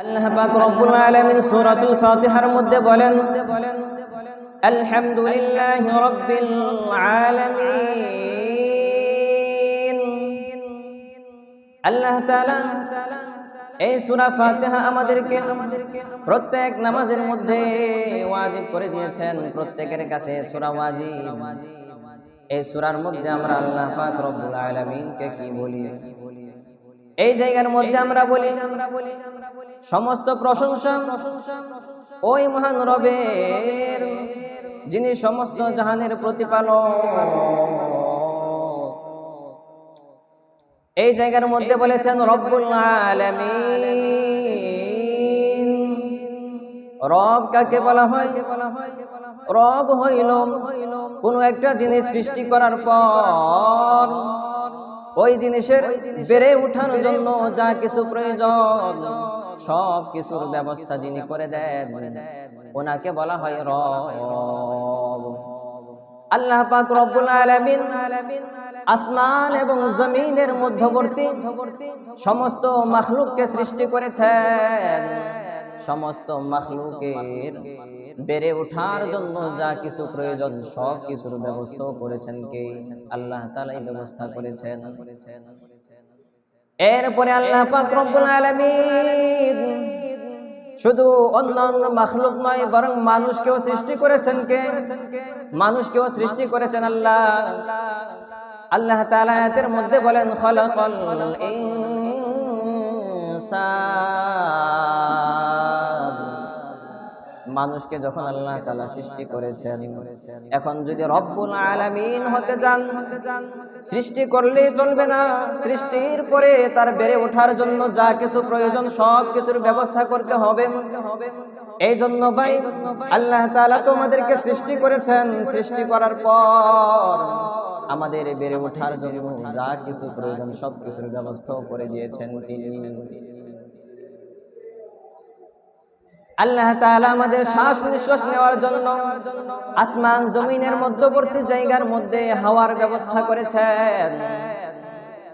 আল্লাহ পাক রব্বুল আলামিন সূরাতুল ফাতিহার মধ্যে বলেন, আলহামদুলিল্লাহি রাব্বিল আলামিন। আল্লাহ তাআলা এই সূরা ফাতিহা আমাদেরকে প্রত্যেক নামাজের মধ্যে ওয়াজিব করে দিয়েছেন। প্রত্যেকের কাছে সূরা ওয়াজিব। এই সূরার মধ্যে আমরা আল্লাহ পাক রব্বুল আলামিনকে কি বলি? এই জায়গার মধ্যে আমরা বলি আমরা বলি আমরা বলি সমস্ত প্রশংসা ওই মহান রবের, যিনি সমস্ত জাহানের প্রতিপালক। এই জায়গার মধ্যে বলেছেন, রব্বুল আলামিন। রব কাকে বলা হয়? রব হইল কোন একটা জিনিস সৃষ্টি করার পর ওই জিনিসের বেড়ে উঠার জন্য যা কিছু প্রয়োজন, সব কিছুর ব্যবস্থা যিনি করে দেন, ওনাকে বলা হয় রব। আল্লাহ পাক রব্বুল আলামিন আসমান এবং জমিনের মধ্যবর্তী সমস্ত মাখলুককে সৃষ্টি করেছেন। সমস্ত মাখলুকের বেড়ে ওঠার জন্য যা কিছু প্রয়োজন, সব কিছুর ব্যবস্থা করেছেন কে? আল্লাহ তালাই ব্যবস্থা করেছেন। এরপরে আল্লাহ পাক রব্বুল শুধু অন্যান্য মাখলুক নয়, বরং মানুষকেও সৃষ্টি করেছেন কে? মানুষকেও সৃষ্টি করেছেন আল্লাহ। আল্লাহ তাআলা আয়াতের মধ্যে বলেন, খলাকাল ইনসান। মানুষকে যখন আল্লাহ তালা সৃষ্টি করেছেন এখন যদি রব্বুল আলামিন হতে যান সৃষ্টি করলে চলবে না সৃষ্টির পরে তার বেড়ে ওঠার জন্য যা কিছু প্রয়োজন সব কিছুর ব্যবস্থা করতে হবে। এই জন্য ভাই আল্লাহ তাআলা তোমাদেরকে সৃষ্টি করেছেন সৃষ্টি করার পর আমাদের বেড়ে ওঠার জন্য যা কিছু প্রয়োজন সব কিছুর ব্যবস্থাও করে দিয়েছেন তিনি। আল্লাহ তাআলা আমাদের শ্বাস নিঃশ্বাস নেওয়ার জন্য আসমান জমিনের মধ্যবর্তী জায়গার মধ্যে হাওয়ার ব্যবস্থা করেছেন।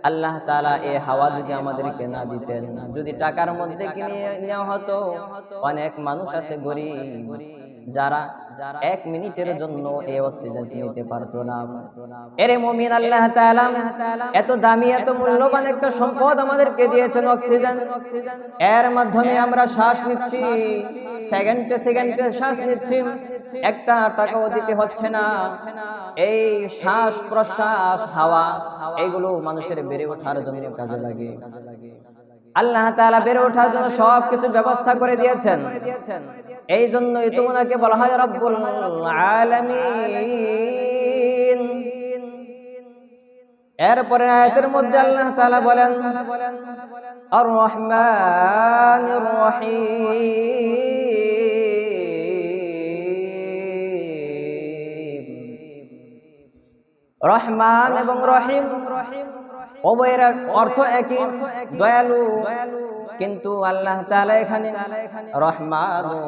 আল্লাহ তাআলা এই হাওয়া যদি আমাদেরকে না দিতেন, যদি টাকার মধ্যে কিনে নেওয়া হতো, অনেক মানুষ আছে গরিব। যারা এক মিনিটের জন্য এই অক্সিজেন নিতে পারতো না। এরে মুমিন আল্লাহ তাআলা এত দামি এত মূল্যবান একটা সম্পদ আমাদেরকে দিয়েছেন অক্সিজেন। এর মাধ্যমে আমরা শ্বাস নিচ্ছি। সেকেন্ডে সেকেন্ডে শ্বাস নিচ্ছি। একটা টাকাও দিতে হচ্ছে না। এই শ্বাস প্রশ্বাস হাওয়া এগুলো মানুষের বেড়ে ওঠার জন্য কাজে লাগে। আল্লাহ তাআলা বেড়ে ওঠার জন্য সব কিছু ব্যবস্থা করে দিয়েছেন। এই জন্যই তো ওনাকে বলা হয় রব্বুল আলামিন। এরপরে আয়াতের মধ্যে আল্লাহ তাআলা বলেন, আর রহমানির রহিম। রহমান এবং রহিম। উভয়ের অর্থ একই, দয়ালু। কিন্তু আল্লাহ এখানে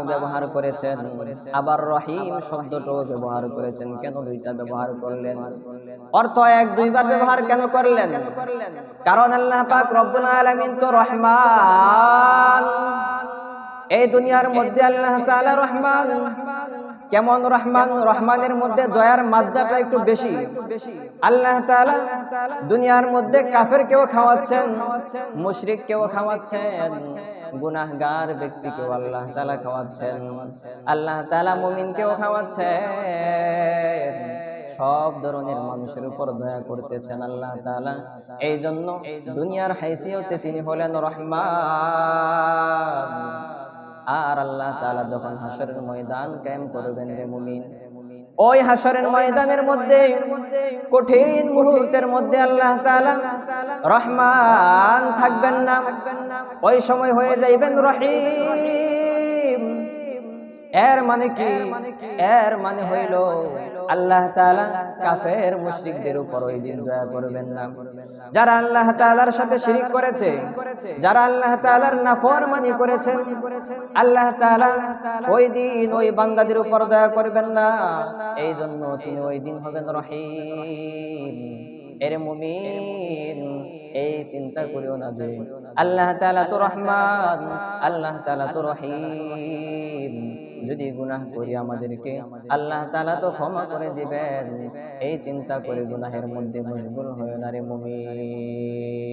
ব্যবহার করেছেন। আবার রহিম শব্দটাও ব্যবহার করেছেন। কেন দুইটা ব্যবহার করলেন? অর্থ এক, দুইবার ব্যবহার কেন করলেন? কারণ আল্লাহ পাক রব্বুল আলামিন তো রহমান। এই দুনিয়ার মধ্যে আল্লাহ তাআলা রহমান। কেমন রহমান, রহমানের মধ্যে দয়ার মাদ্দাটা একটু বেশি। আল্লাহ দুনিয়ার মধ্যে কাফের কেউ খাওয়াচ্ছেন, মুশরিক কেউ খাওয়াচ্ছেন, গুনাহগার ব্যক্তিকেও আল্লাহ তাআলা খাওয়াচ্ছেন, আল্লাহ তাআলা মুমিনকেও খাওয়াচ্ছেন। সব ধরনের মানুষের উপর দয়া করতেছেন আল্লাহ তাআলা। এই জন্য দুনিয়ার হাইসিয়তে তিনি হলেন রহমান। আল্লাহ তালা যখন হাসরের ময়দান ক্যাম করবেন রে মুমিন। ওই হাসরের ময়দানের মধ্যে কঠিন মুহূর্তের মধ্যে আল্লাহ তাআলা রহমান থাকবেন না। ওই সময় হয়ে যাইবেন রহিম। এর মানে কি? এর মানে হইল আল্লাহ তাআলা কাফের মুশরিকদের উপর ওই দিন দয়া করবেন না। যারা আল্লাহ তাআলার সাথে শিরিক করেছে যারা আল্লাহ তাআলার নাফরমানি করেছে আল্লাহ তাআলা ওই দিন ওই বান্দাদের উপর দয়া করবেন না। এই জন্য তিনি ওই দিন হবেন রহিম। এর মুমিন। এই চিন্তা করিও না যে আল্লাহ তাআলা তো রহমান আল্লাহ তাআলা তো রহিম। যদি গুনাহ করি আমাদেরকে আল্লাহ তাআলা তো ক্ষমা করে দিবেন। এই চিন্তা করে গুনাহের মধ্যে মশগুল হয়ে না রে মুমিন।